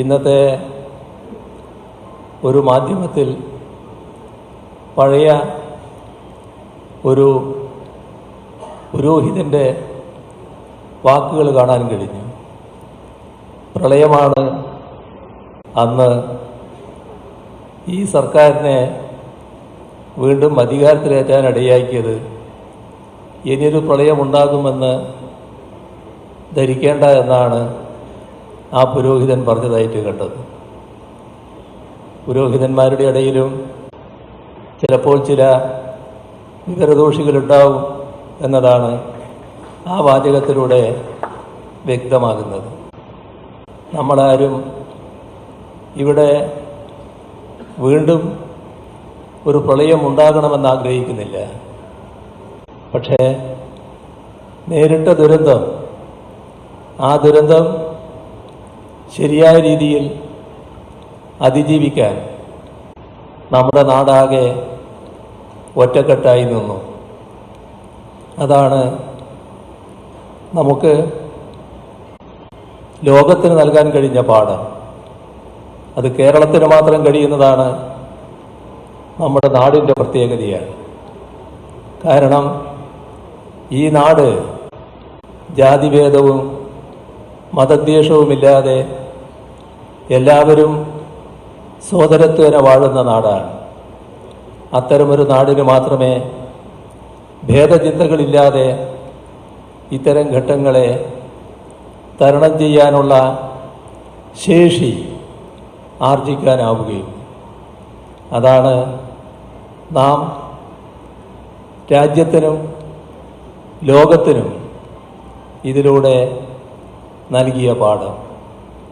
ഇന്നത്തെ ഒരു മാധ്യമത്തിൽ പഴയ ഒരു പുരോഹിതന്റെ വാക്കുകൾ കാണാൻ കഴിഞ്ഞു. പ്രളയമാണ് അന്ന് ഈ സർക്കാരിനെ വീണ്ടും അധികാരത്തിലേറ്റാൻ ഇടയാക്കിയത് ഇനിയൊരു പ്രളയമുണ്ടാകുമെന്ന് ധരിക്കേണ്ട എന്നാണ് ആ പുരോഹിതൻ പറഞ്ഞതായിട്ട് കണ്ടത് പുരോഹിതന്മാരുടെ ഇടയിലും ചിലപ്പോൾ ചില വിവരദോഷികളുണ്ടാവും എന്നതാണ് ആ വാചകത്തിലൂടെ വ്യക്തമാകുന്നത്. നമ്മളാരും ഇവിടെ വീണ്ടും ഒരു പ്രളയം ഉണ്ടാകണമെന്ന് ആഗ്രഹിക്കുന്നില്ല. പക്ഷേ നേരിട്ട ദുരന്തം ആ ദുരന്തം ശരിയായ രീതിയിൽ അതിജീവിക്കാൻ നമ്മുടെ നാടാകെ ഒറ്റക്കെട്ടായി നിന്നു. അതാണ് നമുക്ക് ലോകത്തിന് നൽകാൻ കഴിഞ്ഞ പാഠം. അത് കേരളത്തിന് മാത്രം കഴിയുന്നതാണ് നമ്മുടെ നാടിന്റെ പ്രത്യേകതയാണ്. കാരണം ഈ നാട് ജാതിഭേദവും മതദ്വേഷവുമില്ലാതെ എല്ലാവരും സോദരത്വേന വാഴുന്ന നാടാണ്. അത്തരമൊരു നാടിന് മാത്രമേ ഭേദചിന്തകളില്ലാതെ ഇത്തരം ഘട്ടങ്ങളെ തരണം ചെയ്യാനുള്ള ശേഷി ആർജിക്കാനാവുകയും അതാണ് നാം രാജ്യത്തിനും ലോകത്തിനും ഇതിലൂടെ നൽകിയ പാഠം.